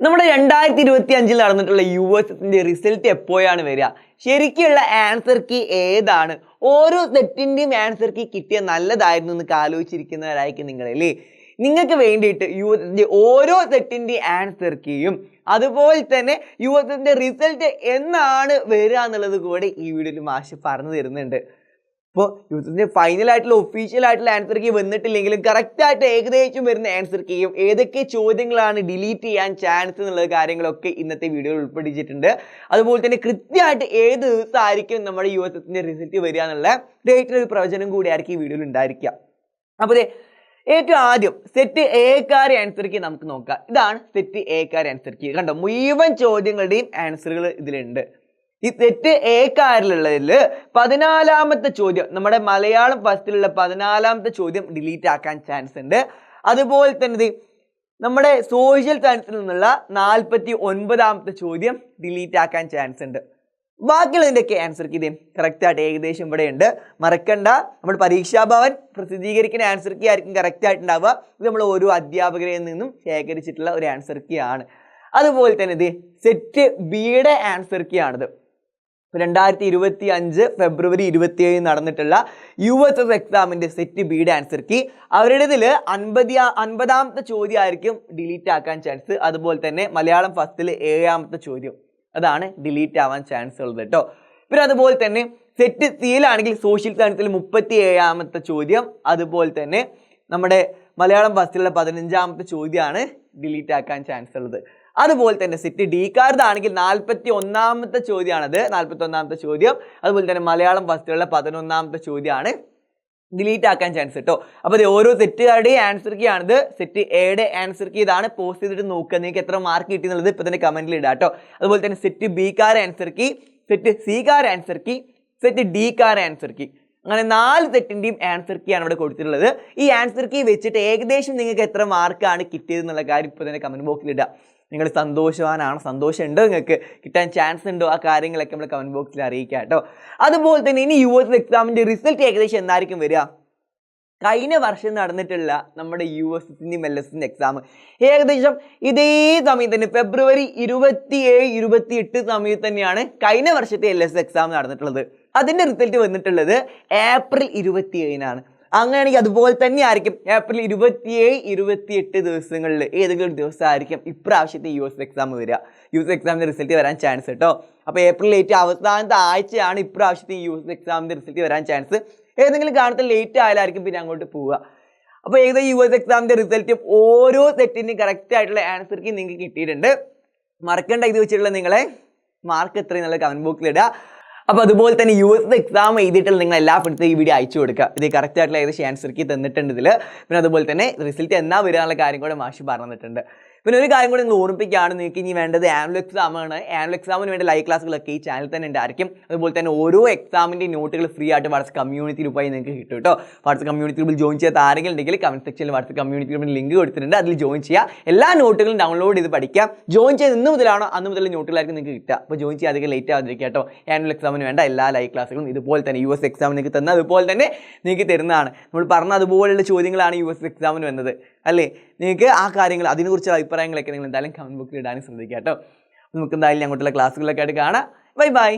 നമ്മുടെ രണ്ടായിരത്തി ഇരുപത്തി അഞ്ചിൽ നടന്നിട്ടുള്ള യു എസ് എസിന്റെ റിസൾട്ട് എപ്പോഴാണ് വരിക? ശരിക്കുള്ള ആൻസർ കീ ഏതാണ്? ഓരോ സെറ്റിന്റെയും ആൻസർ കീ കിട്ടിയ നല്ലതായിരുന്നു എന്ന് ആലോചിച്ചിരിക്കുന്നവരായിരിക്കും നിങ്ങളല്ലേ നിങ്ങൾക്ക് വേണ്ടിയിട്ട് യു എസ് എസിന്റെ ഓരോ സെറ്റിന്റെയും ആൻസർ കീയും അതുപോലെ തന്നെ യു എസ് എസിന്റെ റിസൾട്ട് എന്നാണ് വരിക എന്നുള്ളത് കൂടെ ഈ വീഡിയോയിൽ മാഷ് പറഞ്ഞു തരുന്നുണ്ട്. ഇപ്പോൾ യൂസഫിന്റെ ഫൈനൽ ആയിട്ടുള്ള ഒഫീഷ്യൽ ആയിട്ടുള്ള ആൻസർ കീ വന്നിട്ടില്ലെങ്കിലും കറക്റ്റായിട്ട് ഏകദേശം വരുന്ന ആൻസർ കീയും ഏതൊക്കെ ചോദ്യങ്ങളാണ് ഡിലീറ്റ് ചെയ്യാൻ ചാൻസ് എന്നുള്ള കാര്യങ്ങളൊക്കെ ഇന്നത്തെ വീഡിയോയിൽ ഉൾപ്പെടുത്തിയിട്ടുണ്ട് അതുപോലെ തന്നെ കൃത്യമായിട്ട് ഏത് ദിവസമായിരിക്കും നമ്മുടെ യു എസ് എസിന്റെ റിസൾട്ട് വരിക എന്നുള്ള ഡേറ്റിന്റെ ഒരു പ്രവചനം കൂടി ആയിരിക്കും ഈ വീഡിയോയിൽ ഉണ്ടായിരിക്കുക. അപ്പോൾ ഏറ്റവും ആദ്യം സെറ്റ് എക്കാരെ ആൻസർ കീ നമുക്ക് നോക്കാം. ഇതാണ് സെറ്റ് എക്കാരെ ആൻസർ കീ കണ്ടോ? മുഴുവൻ ചോദ്യങ്ങളുടെയും ആൻസറുകൾ ഇതിലുണ്ട്. ഈ സെറ്റ് എക്കാരിലുള്ളതിൽ പതിനാലാമത്തെ ചോദ്യം നമ്മുടെ മലയാളം ഫസ്റ്റിലുള്ള പതിനാലാമത്തെ ചോദ്യം ഡിലീറ്റ് ആക്കാൻ ചാൻസ് ഉണ്ട്. അതുപോലെ തന്നെ നമ്മുടെ സോഷ്യൽ സയൻസിൽ നിന്നുള്ള നാൽപ്പത്തി ഒൻപതാമത്തെ ചോദ്യം ഡിലീറ്റ് ആക്കാൻ ചാൻസ് ഉണ്ട്. ബാക്കിയുള്ളതിന്റെയൊക്കെ ആൻസർ കീ ആയിട്ട് ഏകദേശം ഇവിടെ ഉണ്ട്. മറക്കണ്ട. നമ്മൾ പരീക്ഷാഭവൻ പ്രസിദ്ധീകരിക്കുന്ന ആൻസർ കീ ആയിരിക്കും കറക്റ്റായിട്ടുണ്ടാവുക ഇത് നമ്മൾ ഓരോ അധ്യാപകരിൽ നിന്നും ശേഖരിച്ചിട്ടുള്ള ഒരു ആൻസർ കീ ആണ്. അതുപോലെ തന്നെ ഇത് സെറ്റ് ബിയുടെ ആൻസർ കീ ആണിത്. രണ്ടായിരത്തി ഇരുപത്തി അഞ്ച് ഫെബ്രുവരി ഇരുപത്തി ഏഴ് നടന്നിട്ടുള്ള യു എസ് എസ് എക്സാമിന്റെ സെറ്റ് ബിയുടെ ആൻസർ കീ അവരുടേതിൽ അൻപതി അൻപതാമത്തെ ചോദ്യം ആയിരിക്കും ഡിലീറ്റ് ആക്കാൻ ചാൻസ് അതുപോലെ തന്നെ മലയാളം ഫസ്റ്റിൽ ഏഴാമത്തെ ചോദ്യം. അതാണ് ഡിലീറ്റ് ആവാൻ ചാൻസ് ഉള്ളത് കേട്ടോ പിന്നെ അതുപോലെ തന്നെ സെറ്റ് സിയിലാണെങ്കിൽ സോഷ്യൽ സയൻസിൽ മുപ്പത്തി ഏഴാമത്തെ ചോദ്യം. അതുപോലെ തന്നെ നമ്മുടെ മലയാളം ഫസ്റ്റിലുള്ള പതിനഞ്ചാമത്തെ ചോദ്യമാണ് ഡിലീറ്റ് ആക്കാൻ ചാൻസ് ഉള്ളത്. അതുപോലെ തന്നെ സിറ്റി ഡി കാർഡാണെങ്കിൽ നാൽപ്പത്തി ഒന്നാമത്തെ ചോദ്യമാണത്. നാൽപ്പത്തി ഒന്നാമത്തെ ചോദ്യം. അതുപോലെ തന്നെ മലയാളം ഫസ്റ്റുകളിലെ പതിനൊന്നാമത്തെ ചോദ്യമാണ്. ഡിലീറ്റ് ആക്കാൻ ചാൻസ് കേട്ടോ അപ്പോൾ ഇത് ഓരോ സെറ്റുകാരുടെയും ആൻസർ കീ സെറ്റ് എയുടെ ആൻസർ കീ ഇതാണ്. പോസ്റ്റ് ചെയ്തിട്ട് നോക്കുക നിങ്ങൾക്ക് എത്ര മാർക്ക് കിട്ടി എന്നുള്ളത് ഇപ്പോൾ തന്നെ കമന്റിൽ ഇടാം കേട്ടോ. അതുപോലെ തന്നെ സെറ്റ് ബി കാർ ആൻസർ കീ സെറ്റ് സി കാർ ആൻസർ കീ സെറ്റ് ഡി കാർ ആൻസർ കീ അങ്ങനെ നാല് സെറ്റിന്റെയും ആൻസർ കീ ആണ് ഇവിടെ കൊടുത്തിട്ടുള്ളത്. ഈ ആൻസർ കീ വെച്ചിട്ട് ഏകദേശം നിങ്ങൾക്ക് എത്ര മാർക്കാണ് കിട്ടിയത് എന്നുള്ള കാര്യം ഇപ്പോൾ തന്നെ കമന്റ് ബോക്സിൽ ഇടുക നിങ്ങൾ സന്തോഷവാനാണ് സന്തോഷമുണ്ട് നിങ്ങൾക്ക്. കിട്ടാൻ ചാൻസ് ഉണ്ടോ? ആ കാര്യങ്ങളൊക്കെ നമ്മൾ കമന്റ് ബോക്സിൽ അറിയിക്കാം കേട്ടോ. അതുപോലെ തന്നെ ഇനി യു എസ് എക്സാമിന്റെ റിസൾട്ട് ഏകദേശം എന്നായിരിക്കും വരിക? കഴിഞ്ഞ വർഷം നടന്നിട്ടുള്ള നമ്മുടെ യു എസ് എസിന്റെയും എൽ എസിന്റെ എക്സാം ഏകദേശം ഇതേ സമയത്ത് തന്നെ ഫെബ്രുവരി ഇരുപത്തി ഏഴ് ഇരുപത്തി എട്ട് സമയത്ത് തന്നെയാണ് കഴിഞ്ഞ വർഷത്തെ എൽ എസ് എക്സാം നടന്നിട്ടുള്ളത്. അതിന്റെ റിസൾട്ട് വന്നിട്ടുള്ളത് ഏപ്രിൽ ഇരുപത്തി ഏഴിനാണ് അങ്ങനെയാണെങ്കിൽ അതുപോലെ തന്നെ ആയിരിക്കും ഏപ്രിൽ ഇരുപത്തിയേഴ് ഇരുപത്തി എട്ട് ദിവസങ്ങളിൽ ഏതെങ്കിലും ഒരു ദിവസമായിരിക്കും ഇപ്രാവശ്യത്തെ യു എസ് എക്സാം വരിക. യു എസ് എക്സാമിന്റെ റിസൾട്ട് വരാൻ ചാൻസ് കേട്ടോ അപ്പോൾ ഏപ്രിൽ ഏറ്റവും അവസാനത്തെ ആഴ്ചയാണ് ഇപ്രാവശ്യത്തെ യു എസ് എക്സാമിന്റെ റിസൾട്ട് വരാൻ ചാൻസ് ഏതെങ്കിലും കാലത്ത് ലേറ്റ് ആയാലായിരിക്കും പിന്നെ അങ്ങോട്ട് പോവുക. അപ്പോൾ ഏകദേശം യു എസ് എക്സാമിന്റെ റിസൾട്ട് ഓരോ സെറ്റിന്റെയും കറക്റ്റ് ആയിട്ടുള്ള ആൻസർക്ക് നിങ്ങൾക്ക് കിട്ടിയിട്ടുണ്ട്. മറക്കേണ്ട ഇത് വെച്ചിട്ടുള്ള നിങ്ങളെ മാർക്ക് എത്രയും നല്ല കമന്റ് ബോക്സിൽ ഇടുക. അപ്പോൾ അതുപോലെ തന്നെ യു എസ് എക്സാം എഴുതിയിട്ടുള്ള നിങ്ങൾ എല്ലാ ഫ്രണ്ട്സും ഈ വീഡിയോ അയച്ചു കൊടുക്കുക. ഇത് കറക്റ്റ് ആയിട്ടുള്ള ഏകദേശം ആൻസർ കീ തന്നിട്ടുണ്ട് ഇതിൽ പിന്നെ അതുപോലെ തന്നെ റിസൾട്ട് എന്നാ വരിക എന്നുള്ള കാര്യം കൂടെ മാഷി പറഞ്ഞിട്ടുണ്ട്. പിന്നെ ഒരു കാര്യം കൂടി നിങ്ങൾ ഓർമ്മിപ്പിക്കുകയാണ് നിങ്ങൾക്ക് ഇനി വേണ്ടത് ആനുവൽ എക്സാം ആണ്. ആനുവൽ എക്സാമിന് വേണ്ട ലൈവ് ക്ലാസ്സുകളൊക്കെ ഈ ചാനൽ തന്നെ ഉണ്ടായിരിക്കും. അതുപോലെ തന്നെ ഓരോ എക്സാമിന്റെ നോട്ടുകൾ ഫ്രീ ആയിട്ട് വാട്സ് കമ്മ്യൂണിറ്റി ഗ്രൂപ്പായി നിങ്ങൾക്ക് കിട്ടും കേട്ടോ. വാട്സ് കമ്മ്യൂണിറ്റി ഗ്രൂപ്പിൽ ജോയിൻ ചെയ്യാത്ത ആരെങ്കിലും ഉണ്ടെങ്കിൽ കമന്റ് സെക്ഷനിൽ വാട്സ് കമ്മ്യൂണിറ്റി ഗ്രൂപ്പിൽ ലിങ്ക് കൊടുത്തിട്ടുണ്ട്. അതിൽ ജോയിൻ ചെയ്യുക. എല്ലാ നോട്ടുകളും ഡൗൺലോഡ് ചെയ്ത് പഠിക്കാം ജോയിൻ ചെയ്ത് ഇന്ന് മുതലാണോ അന്ന് മുതൽ നോട്ടുകളായിരിക്കും നിങ്ങൾക്ക് കിട്ടുക. അപ്പോൾ ജോയിൻ ചെയ്യാതെ ലേറ്റ് ആവാതിരിക്കുക കേട്ടോ. ആനുവൽ എക്സാമിന് വേണ്ട എല്ലാ ലൈവ് ക്ലാസ്സുകളും ഇതുപോലെ തന്നെ യു എസ് എക്സാമിന് നിങ്ങൾക്ക് തന്ന അതുപോലെ തന്നെ നിങ്ങൾക്ക് തരുന്നതാണ്. നമ്മൾ പറഞ്ഞ അതുപോലെയുള്ള ചോദ്യങ്ങളാണ് യു എസ് എക്സാമിന് വന്നത്. അല്ലേ? നിങ്ങൾക്ക് ആ കാര്യങ്ങൾ അതിനെക്കുറിച്ചുള്ള അഭിപ്രായങ്ങളൊക്കെ നിങ്ങൾ എന്തായാലും കമന്റ് ബോക്സിൽ ഇടാനും ശ്രദ്ധിക്കുക കേട്ടോ. നമുക്ക് എന്തായാലും അങ്ങോട്ടുള്ള ക്ലാസ്സുകളൊക്കെ ആയിട്ട് കാണാം. Bye bye